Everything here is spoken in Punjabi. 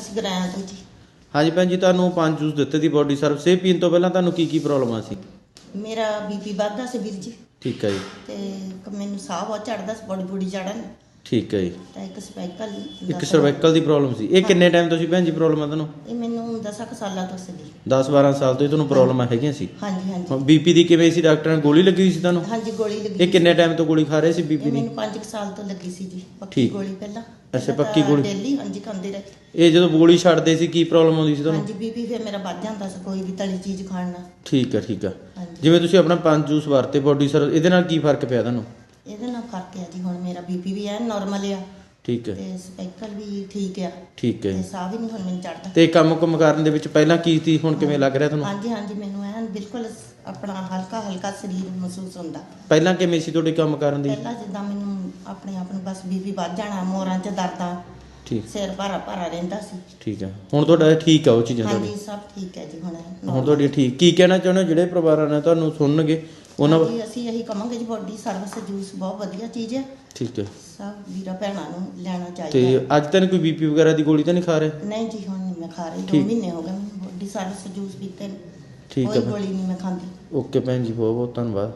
ਅਸੀਂ ਗਰਾਇਆ ਤੋਂ ਜੀ। ਹਾਂਜੀ ਭੈਣ ਜੀ ਤੁਹਾਨੂੰ ਪੰਜ ਜੂਸ ਦਿੱਤੇ ਦੀ ਬੋਡੀ ਸਰਵਿਸ ਇਹ ਪੀਣ ਤੋਂ ਪਹਿਲਾਂ ਤੁਹਾਨੂੰ ਕੀ ਕੀ ਪ੍ਰੋਬਲਮਾਂ ਸੀ? ਮੇਰਾ ਬੀਪੀ ਵੱਧਦਾ ਸੀ ਵੀਰ ਜੀ। ਠੀਕ ਹੈ ਜੀ। ਤੇ ਮੈਨੂੰ ਸਾਹ ਬਹੁਤ ਚੜਦਾ ਸੀ ਬੜੀ ਬੜੀ ਚੜਨ ਠੀਕ ਹੈ ਜੀ। ਤੇ ਇੱਕ ਸਪੈਕਲ ਇੱਕ ਸਰਵਾਈਕਲ ਦੀ ਪ੍ਰੋਬਲਮ ਸੀ। ਇਹ ਕਿੰਨੇ ਟਾਈਮ ਤੋਂ ਸੀ ਭੈਣ ਜੀ ਪ੍ਰੋਬਲਮ ਆ ਤੁਹਾਨੂੰ? ਇਹ ਮੈਨੂੰ 10 ਕੁ ਸਾਲਾਂ ਤੋਂ ਸੀ। 10 12 ਸਾਲ ਤੋਂ ਇਹ ਤੁਹਾਨੂੰ ਪ੍ਰੋਬਲਮਾਂ ਹੈਗੀਆਂ ਸੀ। ਹਾਂਜੀ ਹਾਂਜੀ। ਬੀਪੀ ਦੀ ਕਿਵੇਂ ਸੀ? ਡਾਕਟਰ ਨੇ ਗੋਲੀ ਲੱਗੀ ਹੋਈ ਸੀ ਤੁਹਾਨੂੰ? ਹਾਂਜੀ ਗੋਲੀ ਲੱਗੀ ਇਹ ਕਿੰਨੇ ਟਾਈਮ ਤੋਂ ਗੋਲੀ ਖਾ ਰਹੇ ਸੀ ਬੀਪੀ ਇਹ ਦੀ? ਮੈਨੂੰ 5 ਸਾਲ ਤੋਂ ਲੱਗੀ ਸੀ ਜੀ ਪੱਕੀ ਠੀਕ। ਗੋਲੀ ਪਹਿਲਾਂ। ਅੱਛਾ, ਪੱਕੀ ਗੋਲੀ। ਡੇਲੀ ਹਾਂਜੀ ਖਾਂਦੇ ਰਹੇ। ਇਹ ਜਦੋਂ ਗੋਲੀ ਛੱਡਦੇ ਸੀ ਕੀ ਪ੍ਰੋਬਲਮ ਆਉਂਦੀ ਸੀ ਤੁਹਾਨੂੰ? ਹਾਂਜੀ ਬੀਪੀ ਫਿਰ ਮੇਰਾ ਵੱਧ ਜਾਂਦਾ ਸੀ ਕੋਈ ਵੀ ਤਲੀ ਚੀਜ਼ ਖਾਣ ਨਾਲ। ਠੀਕ ਹੈ ਠੀਕ ਹੈ। ਹਾਂਜੀ। ਜਿਵੇਂ ਤੁਸੀਂ ਆਪਣਾ ਪੰਜ ਜੂਸ ਵਰਤੇ ਬੋਡੀ ਸਰ ਇਹਦੇ ਨਾਲ ਕੀ ਫ਼ਰਕ ਪਿਆ ਤੁਹਾਨੂੰ? ਇਹਦੇ ਨਾਲ ਫ਼ਰਕ ਹੈ ਜੀ ਹੁਣ ਮੇਰਾ ਬੀਪੀ ਵੀ ਐ ਨਾਰਮਲ ਆ। ਠੀਕ ਹੈ। ਤੇ ਸਪੈਕਲ ਵੀ ਠੀਕ ਆ। ਠੀਕ ਹੈ। ਤੇ। ਸਾਹ ਵੀ ਨਹੀਂ ਹੁਣ ਮੈਨੂੰ ਚੜਦਾ। ਤੇ ਕੰਮ ਕੁਮ ਕਰਨ ਦੇ ਵਿੱਚ ਪਹਿਲਾਂ ਕੀ ਸੀ ਹੁਣ ਕਿਵੇਂ ਲੱਗ ਰਿਹਾ ਤੁਹਾਨੂੰ? ਹਾਂਜੀ ਹਾਂਜੀ ਮੈਨੂੰ ਐਨ ਬਿਲਕੁਲ ਆਪਣਾ ਹਲਕਾ ਹਲਕਾ ਸਰੀਰ ਮਹਿਸੂਸ ਹੁੰਦਾ। ਪਹਿਲਾਂ ਕਿਵੇਂ ਸੀ ਤੁਹਾਡੇ ਕੰਮ ਕਰਨ ਦੀ? ਪਹਿਲਾਂ ਜਿੱਦਾਂ ਮੈਨੂੰ ਆਪਣੇ ਆਪ ਨੂੰ ਬਸ ਬੀਪੀ ਵੱਧ ਜਾਣਾ ਮੋਰਾਂ 'ਚ ਦਰਦਾਂ ਠੀਕ। ਸਿਰ ਭਾਰਾ ਭਾਰਾ ਰਹਿੰਦਾ ਸੀ। ਠੀਕ ਹੈ। ਹੁਣ ਤੁਹਾਡਾ ਠੀਕ ਆ ਉਹ ਚੀਜ਼ਾਂ ਹਾਂਜੀ ਸਭ ਠੀਕ ਹੈ ਜੀ ਹੁਣ। ਹੁਣ ਤੁਹਾਡੀ ਠੀਕ। ਕੀ ਕਹਿਣਾ ਚਾਹੁੰਦੇ ਹੋ? ਜਿਹੜੇ ਪਰਿਵਾਰਾਂ ਨੇ ਤੁਹਾਨੂੰ ਸੁਣਨਗੇ ਉਹਨਾਂ ਹਾਂਜੀ, ਅਸੀਂ ਇਹੀ ਕਵਾਂਗੇ ਜੀ ਬੋਡੀ ਸਰਵਿਸ ਜੂਸ ਬਹੁਤ ਵਧੀਆ ਚੀਜ਼ ਹੈ ਠੀਕ ਹੈ ਸਭ ਵੀਰਾਂ ਭੈਣਾਂ ਨੂੰ ਲੈਣਾ ਤੇ ਚਾਹੀਦਾ ਅੱਜ ਤੱਕ ਕੋਈ ਬੀਪੀ ਵਗੈਰਾ ਦੀ ਗੋਲੀ ਤਾਂ ਨਹੀਂ ਖਾ ਰਹੇ ਨਹੀਂ ਜੀ ਹੁਣ ਨਹੀਂ ਮੈਂ ਖਾ ਰਹੀ ਦੋ ਠੀਕ। ਮਹੀਨੇ ਹੋ ਗਏ ਮੈਨੂੰ ਬੋਡੀ ਸਰਵਿਸ ਜੂਸ ਪੀਤੇ ਨੂੰ। ਠੀਕ ਹੈ ਕੋਈ ਭੈਣ। ਗੋਲੀ ਨਹੀਂ ਮੈਂ ਖਾਂਦੀ ਓਕੇ ਭੈਣ ਜੀ ਬਹੁਤ ਬਹੁਤ ਧੰਨਵਾਦ